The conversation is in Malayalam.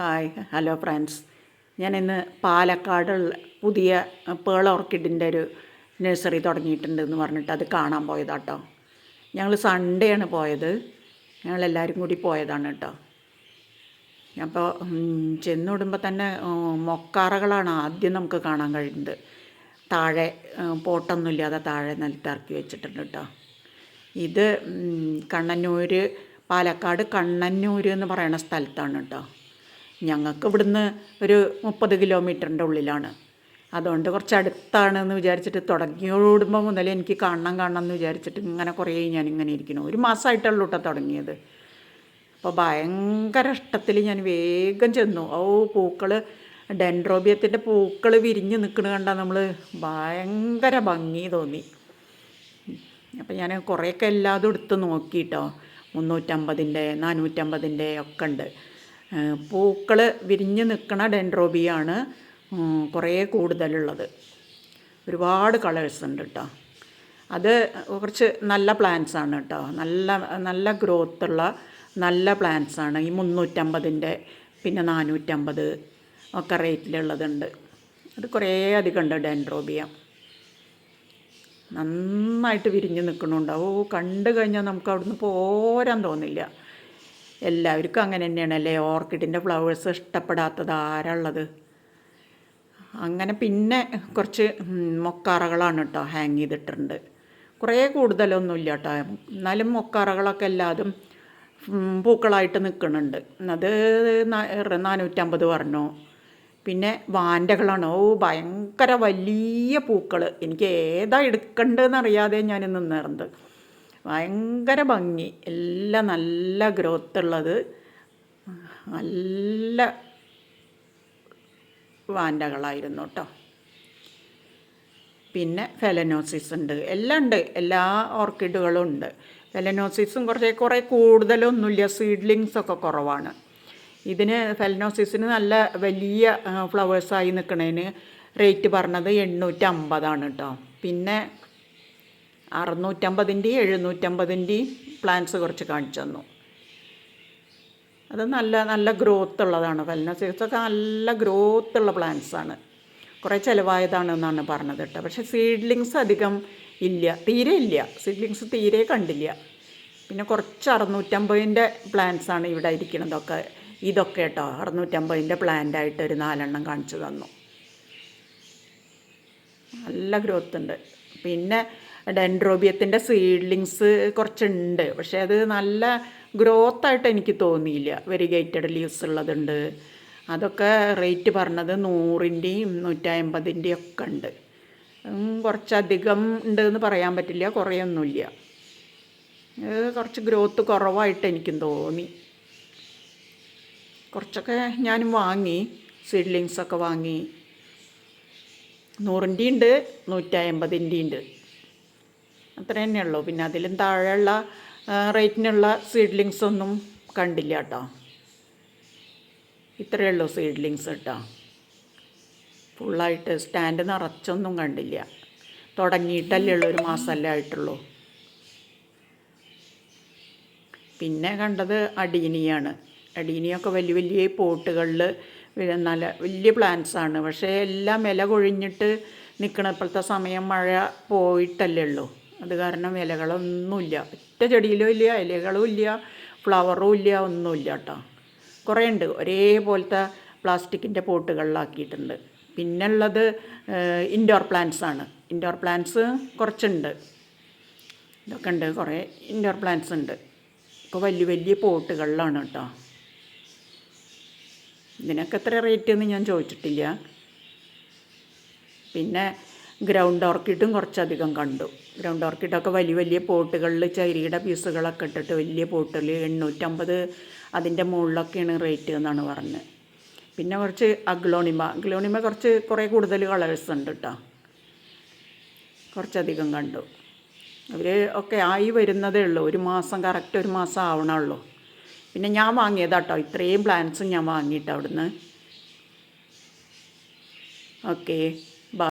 Hi hello friends. ഞാൻ ഇന്ന് പാലക്കാട് പുതിയ പേൾ ഓർക്കിഡിന്റെ ഒരു നഴ്സറി തുടങ്ങിയിട്ടുണ്ട് എന്ന് പറഞ്ഞിട്ട് അത് കാണാൻ പോയതാട്ടോ. ഞങ്ങൾ സൺഡേ ആണ് പോയത് ഞങ്ങളെല്ലാവരും കൂടി പോയതാണ് കേട്ടോ. അപ്പോൾ ചെന്നുവിടുമ്പോൾ തന്നെ മൊക്കാറകളാണ് ആദ്യം നമുക്ക് കാണാൻ കഴിയുന്നത്. താഴെ പോട്ടൊന്നുമില്ലാതെ താഴെ നിലത്തിറക്കി വെച്ചിട്ടുണ്ട് കേട്ടോ. ഇത് കണ്ണന്നൂർ പാലക്കാട് കണ്ണന്നൂർ എന്ന് പറയുന്ന സ്ഥലത്താണ് കേട്ടോ. ഞങ്ങൾക്ക് ഇവിടുന്ന് ഒരു മുപ്പത് കിലോമീറ്ററിന്റെ ഉള്ളിലാണ്. അതുകൊണ്ട് കുറച്ച് അടുത്താണ് എന്ന് വിചാരിച്ചിട്ട് തുടങ്ങിയോടുമ്പോൾ മുതൽ എനിക്ക് കാണണം കാണണം എന്ന് വിചാരിച്ചിട്ട് ഇങ്ങനെ കുറേ ഞാൻ ഇങ്ങനെ ഇരിക്കുന്നു. ഒരു മാസമായിട്ടുള്ളൂ കേട്ടോ തുടങ്ങിയത്. അപ്പോൾ ഭയങ്കര ഇഷ്ടത്തിൽ ഞാൻ വേഗം ചെന്നു. ഓ പൂക്കൾ ഡെൻഡ്രോബിയത്തിന്റെ പൂക്കൾ വിരിഞ്ഞ് നിൽക്കണ കണ്ടാൽ നമ്മൾ ഭയങ്കര ഭംഗി തോന്നി. അപ്പം ഞാൻ കുറേയൊക്കെ എല്ലാതും എടുത്ത് നോക്കിയിട്ടോ മുന്നൂറ്റമ്പതിന്റെ നാനൂറ്റമ്പതിന്റെ ഒക്കെ ഉണ്ട്. പൂക്കൾ വിരിഞ്ഞ് നിൽക്കുന്ന ഡെൻഡ്രോബിയാണ് കുറേ കൂടുതലുള്ളത്. ഒരുപാട് കളേഴ്സ് ഉണ്ട് കേട്ടോ അത് കുറച്ച് നല്ല പ്ലാന്റ്സ് ആണ് കേട്ടോ നല്ല നല്ല ഗ്രോത്ത് ഉള്ള നല്ല പ്ലാന്റ്സ് ആണ്. ഈ മുന്നൂറ്റമ്പതിന്റെ പിന്നെ നാനൂറ്റമ്പത് ഒക്കെ റേറ്റിലുള്ളതുണ്ട്. അത് കുറേ അധികം ഉണ്ട് ഡെൻഡ്രോബിയ. നന്നായിട്ട് വിരിഞ്ഞ് നിൽക്കണുണ്ട് ഓ കണ്ടു കഴിഞ്ഞാൽ നമുക്ക് അവിടുന്ന് പോരാൻ തോന്നില്ല. എല്ലാവർക്കും അങ്ങനെ തന്നെയാണല്ലേ ഓർക്കിഡിന്റെ ഫ്ലവേഴ്സ് ഇഷ്ടപ്പെടാത്തത് ആരാളുള്ളത് അങ്ങനെ പിന്നെ കുറച്ച് മൊക്കാറകളാണ് കേട്ടോ ഹാങ് ചെയ്തിട്ടുണ്ട്. കുറേ കൂടുതലൊന്നുമില്ല കേട്ടോ. എന്നാലും മൊക്കാറകളൊക്കെ എല്ലാതും പൂക്കളായിട്ട് നിൽക്കുന്നുണ്ട്. അത് നാനൂറ്റമ്പത് പറഞ്ഞു പിന്നെ വാന്റകളാണ്. ഓ ഭയങ്കര വലിയ പൂക്കൾ എനിക്ക് ഏതാ എടുക്കേണ്ടതെന്ന് അറിയാതെ ഞാൻ നിന്നിരുന്നത് ഭയങ്കര ഭംഗി. എല്ലാം നല്ല ഗ്രോത്ത് ഉള്ളത്. നല്ല വാൻഡകളായിരുന്നു കേട്ടോ പിന്നെ ഫെലനോസിസ് ഉണ്ട്. എല്ലാം ഉണ്ട്. എല്ലാ ഓർക്കിഡുകളും ഉണ്ട്. ഫെലനോസിസും കുറച്ച് കുറേ കൂടുതലൊന്നുമില്ല. സീഡ്ലിങ്സ് ഒക്കെ കുറവാണ്. ഇതിന് ഫെലനോസിസിന് നല്ല വലിയ ഫ്ലവേഴ്സായി നിൽക്കുന്നതിന് റേറ്റ് പറഞ്ഞത് എണ്ണൂറ്റമ്പതാണ് കേട്ടോ പിന്നെ അറുന്നൂറ്റമ്പതിന്റെയും എഴുന്നൂറ്റമ്പതിന്റെയും പ്ലാന്റ്സ് കുറച്ച് കാണിച്ചു തന്നു. അത് നല്ല നല്ല ഗ്രോത്ത് ഉള്ളതാണ്. ഫെലനോസിസ് ഒക്കെ നല്ല ഗ്രോത്ത് ഉള്ള പ്ലാന്റ്സ് ആണ്. കുറേ ചിലവായതാണ് എന്നാണ് പറഞ്ഞത് കേട്ടോ. പക്ഷേ സീഡ്ലിങ്സ് അധികം ഇല്ല. തീരെ ഇല്ല. സീഡ്ലിങ്സ് തീരെ കണ്ടില്ല. പിന്നെ കുറച്ച് അറുന്നൂറ്റമ്പതിന്റെ പ്ലാന്റ്സ് ആണ് ഇവിടെ ഇരിക്കുന്നതൊക്കെ. ഇതൊക്കെ കേട്ടോ. അറുന്നൂറ്റമ്പതിന്റെ പ്ലാന്റായിട്ട് ഒരു നാലെണ്ണം കാണിച്ചു തന്നു. നല്ല ഗ്രോത്ത് ഉണ്ട്. പിന്നെ ഡെൻഡ്രോബിയത്തിന്റെ സീഡ്ലിങ്സ് കുറച്ചുണ്ട്. പക്ഷേ അത് നല്ല ഗ്രോത്ത് ആയിട്ട് എനിക്ക് തോന്നിയില്ല. വെരിഗേറ്റഡ് ലീവ്സ് ഉള്ളതുണ്ട്. അതൊക്കെ റേറ്റ് പറഞ്ഞത് നൂറിന്റെയും നൂറ്റമ്പതിന്റെയും ഒക്കെ ഉണ്ട് കുറച്ചധികം ഉണ്ട് എന്ന് പറയാൻ പറ്റില്ല. കുറേയൊന്നുമില്ല. കുറച്ച് ഗ്രോത്ത് കുറവായിട്ട് എനിക്കും തോന്നി. കുറച്ചൊക്കെ ഞാനും വാങ്ങി. സീഡ്ലിങ്സൊക്കെ വാങ്ങി. നൂറിന്റെ ഉണ്ട് നൂറ്റമ്പതിന്റെ ഉണ്ട് അത്ര തന്നെയുള്ളൂ. പിന്നെ അതിലും താഴെയുള്ള റേറ്റിനുള്ള സീഡ്ലിങ്സ് ഒന്നും കണ്ടില്ല കേട്ടോ. ഇത്രയേ ഉള്ളൂ സീഡ്ലിങ്സ് കേട്ടോ. ഫുള്ളായിട്ട് സ്റ്റാൻഡ് നിറച്ചൊന്നും കണ്ടില്ല. തുടങ്ങിയിട്ടല്ലേ ഉള്ളൂ ഒരു മാസമല്ലേ ആയിട്ടുള്ളൂ. പിന്നെ കണ്ടത് അടീനിയാണ്. അടീനിയൊക്കെ വലിയ വലിയ പോട്ടുകളിൽ നല്ല വലിയ പ്ലാന്റ്സ് ആണ്. പക്ഷേ എല്ലാം ഇല കൊഴിഞ്ഞിട്ട് നിൽക്കണ ഇപ്പോഴത്തെ സമയം മഴ പോയിട്ടല്ലേ ഉള്ളൂ. അത് കാരണം ഇലകളൊന്നുമില്ല. ഒറ്റ ചെടിയിലും ഇല്ല ഇലകളും ഇല്ല ഫ്ലവറും ഇല്ല ഒന്നുമില്ല കേട്ടോ കുറേ ഉണ്ട്. ഒരേപോലത്തെ പ്ലാസ്റ്റിക്കിന്റെ പോട്ടുകളിലാക്കിയിട്ടുണ്ട്. പിന്നെ ഉള്ളത് ഇൻഡോർ പ്ലാന്റ്സ് ആണ്. ഇൻഡോർ പ്ലാന്റ്സ് കുറച്ചുണ്ട്. ഇതൊക്കെ ഉണ്ട്. കുറേ ഇൻഡോർ പ്ലാന്റ്സ് ഉണ്ട്. ഇപ്പോൾ വലിയ വലിയ പോട്ടുകളിലാണ് കേട്ടോ ഇതിനൊക്കെ എത്ര റേറ്റ് എന്ന് ഞാൻ ചോദിച്ചിട്ടില്ല. പിന്നെ ഗ്രൗണ്ട് ഓർക്കിഡും കുറച്ചധികം കണ്ടു. ഗ്രൗണ്ട് ഓർക്കിഡൊക്കെ വലിയ വലിയ പോട്ടുകളിൽ ചരിയുടെ പീസുകളൊക്കെ ഇട്ടിട്ട് വലിയ പോട്ടിൽ എണ്ണൂറ്റമ്പത് അതിന്റെ മുകളിലൊക്കെയാണ് റേറ്റ് എന്നാണ് പറഞ്ഞത് പിന്നെ കുറച്ച് അഗ്ലോണിമ അഗ്ലോണിമ കുറച്ച് കുറേ കൂടുതൽ കളേഴ്സ് ഉണ്ട് കേട്ടോ കുറച്ചധികം കണ്ടു. അവർ ഒക്കെ ആയി വരുന്നതേ ഉള്ളൂ. ഒരു മാസം കറക്റ്റ് ഒരു മാസം ആവണുള്ളൂ. പിന്നെ ഞാൻ വാങ്ങിയതാട്ടോ ഇത്രയും പ്ലാൻസും ഞാൻ വാങ്ങിയിട്ട് അവിടുന്ന്. ഓക്കേ